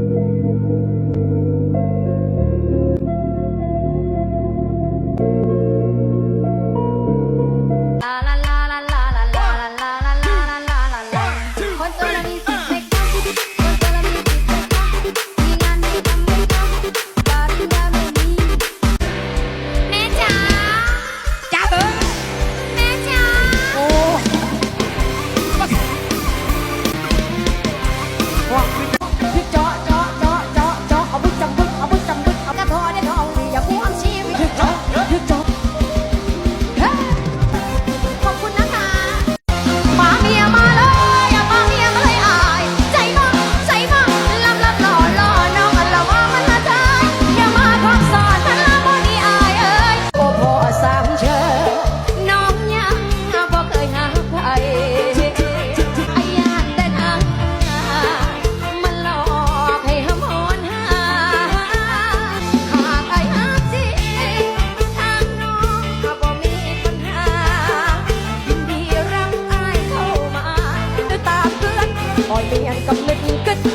you. เรียนกับลึกกึด